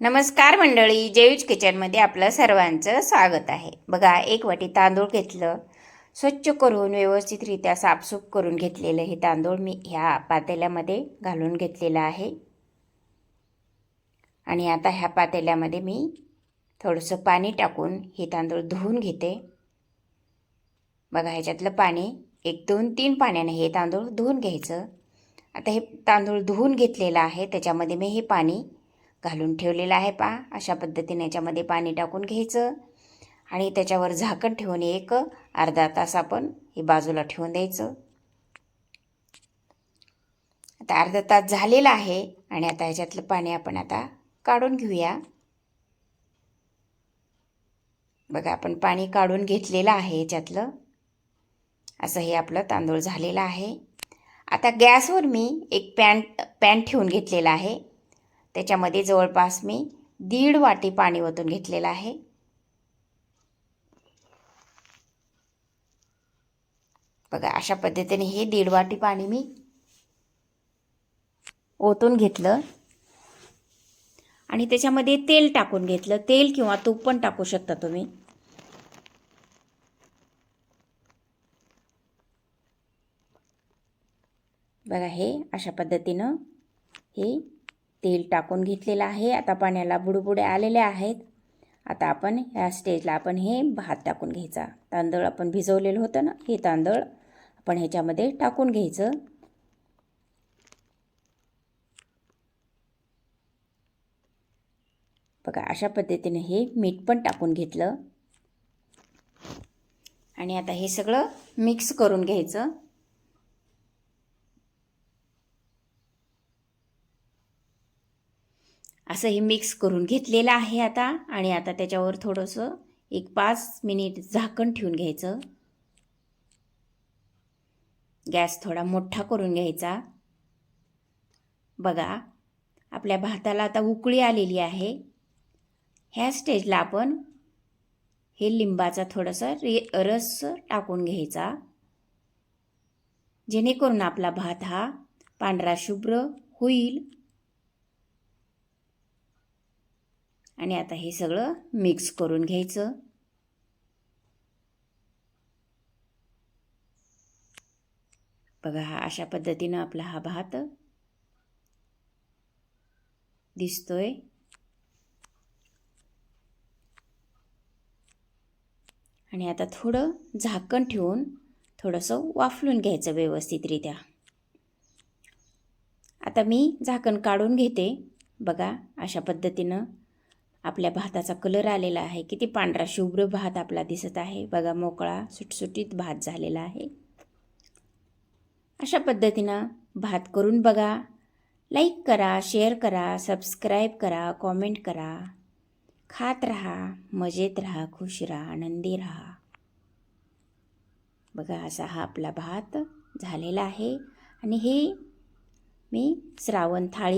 नमस्कार मंडळी जेयूज किचनमध्ये आपलं सर्वांचं स्वागत आहे. बघा एक वाटी तांदूळ घेतलं. स्वच्छ करून व्यवस्थितरित्या साफसूफ करून घेतलेलं हे तांदूळ मी ह्या पातेल्यामध्ये घालून घेतलेलं आहे. आणि आता ह्या पातेल्यामध्ये मी थोडंसं पाणी टाकून हे तांदूळ धुवून घेते. बघा ह्याच्यातलं पाणी एक दोन तीन पाण्याने हे तांदूळ धुवून घ्यायचं. आता हे तांदूळ धुवून घेतलेलं आहे त्याच्यामध्ये मी हे पाणी घालून ठेवलेलं आहे पा. अशा पद्धतीने याच्यामध्ये पाणी टाकून घ्यायचं. आणि त्याच्यावर झाकण ठेवून एक अर्धा तास आपण हे बाजूला ठेवून द्यायचं. आता अर्धा तास झालेला आहे आणि आता ह्याच्यातलं पाणी आपण आता काढून घेऊया. बघा आपण पाणी काढून घेतलेलं आहे याच्यातलं. असं हे आपलं तांदूळ झालेलं आहे. आता गॅसवर मी एक पॅन पॅन ठेवून घेतलेला आहे. त्याच्यामध्ये जवळपास मी दीड वाटी पाणी ओतून घेतलेलं आहे. बघा अशा पद्धतीने हे दीड वाटी पाणी मी ओतून घेतलं. आणि त्याच्यामध्ये तेल टाकून घेतलं. तेल किंवा तूप पण टाकू शकता तुम्ही. बघा हे अशा पद्धतीनं हे तेल टाकून घेतलेलं आहे. आता पाण्याला बुडबुडे आलेले आहेत. आता आपण ह्या स्टेजला आपण हे भात टाकून घ्यायचा. तांदूळ आपण भिजवलेलं होतं ना हे तांदूळ आपण ह्याच्यामध्ये टाकून घ्यायचं. बघा अशा पद्धतीने हे मीठ पण टाकून घेतलं. आणि आता हे सगळं मिक्स करून घ्यायचं. असं हे मिक्स करून घेतलेलं आहे आता. आणि आता त्याच्यावर थोडंसं एक पाच मिनिट झाकण ठेवून घ्यायचं. गॅस थोडा मोठा करून घ्यायचा. बघा आपल्या भाताला आता उकळी आलेली आहे. ह्या स्टेजला आपण हे लिंबाचा थोडासा रे रस टाकून घ्यायचा. जेणेकरून आपला भात हा पांढरा शुभ्र होईल. आणि आता हे सगळं मिक्स करून घ्यायचं. बघा हा अशा पद्धतीनं आपला हा भात दिसतोय. आणि आता थोडं झाकण ठेवून थोडंसं वाफलून घ्यायचं व्यवस्थितरित्या. आता मी झाकण काढून घेते. बघा अशा पद्धतीनं आपल्या भाताचा कलर आलेला आहे. किती पांढरा शुभ्र भात आपला दिसत आहे. बघा मोकळा सुटसुटीत भात झालेला आहे. अशा पद्धतीनं भात करून बघा. लाईक करा शेअर करा सबस्क्राईब करा कॉमेंट करा. खात राहा मजेत राहा खुश राहा आनंदी राहा. बघा असा हा आपला भात झालेला आहे. आणि हे मी श्रावण थाळी